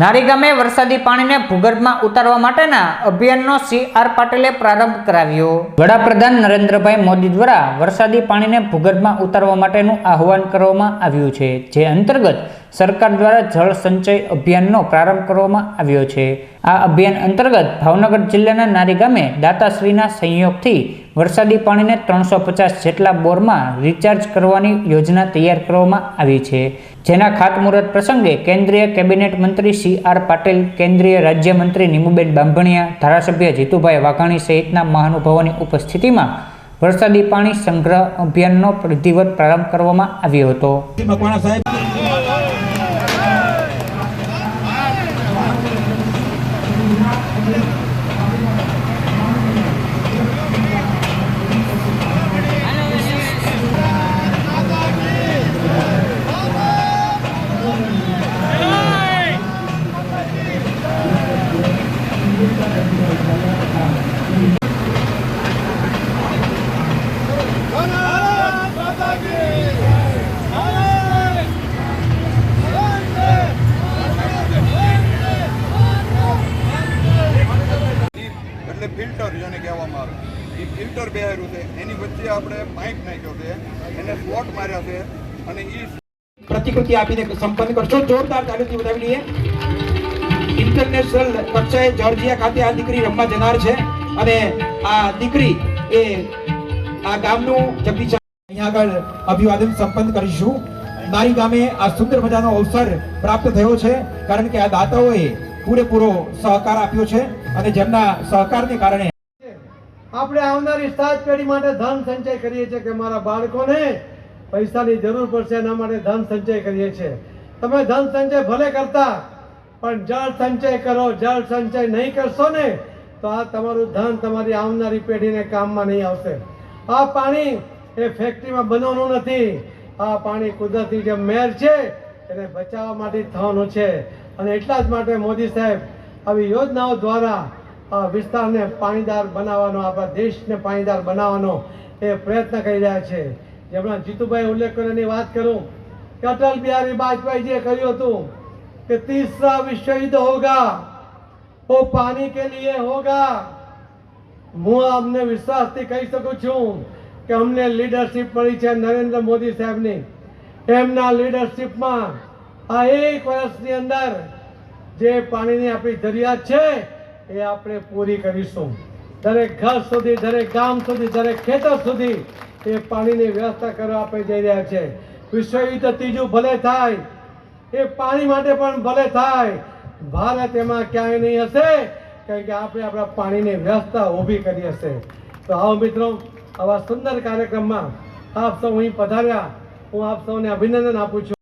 નારી ગામે વરસાદી પાણીને ભૂગર્ભમાં ઉતારવા માટેના અભિયાનનો સી આર પાટીલે પ્રારંભ કરાવ્યો. વડાપ્રધાન નરેન્દ્રભાઈ મોદી દ્વારા વરસાદી પાણીને ભૂગર્ભમાં ઉતારવા માટેનું આહવાન કરવામાં આવ્યું છે, જે અંતર્ગત સરકાર દ્વારા જળ સંચય અભિયાનનો પ્રારંભ કરવામાં આવ્યો છે. આ અભિયાન અંતર્ગત ભાવનગર જિલ્લાના નારી ગામે દાતાશ્રીના સંયોગથી વરસાદી પાણીને ત્રણસો પચાસ જેટલા બોરમાં રિચાર્જ કરવાની યોજના તૈયાર કરવામાં આવી છે. જેના ખાતમુહૂર્ત પ્રસંગે કેન્દ્રીય કેબિનેટ મંત્રી સી આર પાટીલ, કેન્દ્રીય રાજ્યમંત્રી નીમુબેન બાંભણિયા, ધારાસભ્ય જીતુભાઈ વાઘાણી સહિતના મહાનુભાવોની ઉપસ્થિતિમાં વરસાદી પાણી સંગ્રહ અભિયાનનો વિધિવત પ્રારંભ કરવામાં આવ્યો હતો. એટલે ફિલ્ટર જેને કહેવામાં આવે. એ ફિલ્ટર બેહાર્યું છે. એની વચ્ચે આપણે પાઇપ નાખ્યો છે. એને સ્પોટ માર્યા છે. અને એ પ્રતિકૃતિ આપીને સંપન્ન કરશો જોરદાર તાલીમથી બતાવી લઈએ. ઇન્ટરનેશનલ કક્ષાએ જોર્જિયા ખાતે આ દીકરી રમવા જનાર છે. અને આ દીકરી એ આ ગામનું જગદીશ અહીંયા આગળ અભિવાદન સંપન્ન કરીશું. નારી ગામે આ સુંદર મજાનો અવસર પ્રાપ્ત થયો છે. કારણ કે આ દાતાઓએ પૂરેપૂરો સહકાર આપ્યો છે. અને જેમના સહકારને કારણે આપણે આવનારી સાત પેઢી માટે ધન સંચય કરીએ છીએ કે મારા બાળકોને પૈસાની જરૂર પડશે, એના માટે ધન સંચય કરીએ છીએ. તમે ધન સંચય ભલે કરતા, પણ જળ સંચય કરો. જળ સંચય નહીં કરશો ને, તો આ તમારું ધન તમારી આવનારી પેઢીને કામમાં નહીં આવશે. આ પાણી એ ફેક્ટરીમાં બનવાનું નથી. આ પાણી કુદરતી જે મેર છે, એને બચાવવા માટે થવાનું છે. અને એટલા જ માટે મોદી સાહેબ આવી યોજનાઓ દ્વારા વિસ્તારને પાણીદાર બનાવવાનો, આપણા દેશને પાણીદાર બનાવવાનો એ પ્રયત્ન કરી રહ્યા છે. જેમણે જીતુભાઈ ઉલ્લેખ કર્યોની વાત કરું કે અટલ બિહારી વાજપેયીજીએ કહ્યું હતું કે, તીસરા વિશ્વ યુદ્ધ હોગા વો પાણી કે લીએ હોગા. હું આપને વિશ્વાસથી કહી શકું છું કે, અમને લીડરશિપ મળી છે નરેન્દ્ર મોદી સાહેબની. એમના લીડરશીપમાં આ એક વર્ષની અંદર જે પાણીની આપણી જરૂરિયાત છે, એ આપણે પૂરી કરીશું. દરેક ઘર સુધી, દરેક ગામ સુધી, દરેક ખેતર સુધી એ પાણીની વ્યવસ્થા કરવા આપણે જઈ રહ્યા છે. વિશ્વ યુદ્ધ ત્રીજું ભલે થાય, એ પાણી માટે પણ ભલે થાય, ભારત એમાં ક્યાંય નહીં હશે, કારણ કે આપણે આપણા પાણીની વ્યવસ્થા ઊભી કરી હશે. તો આવો મિત્રો, આવા સુંદર કાર્યક્રમમાં આપ સૌ અહીં પધાર્યા. હું આપ સૌને અભિનંદન આપું છું.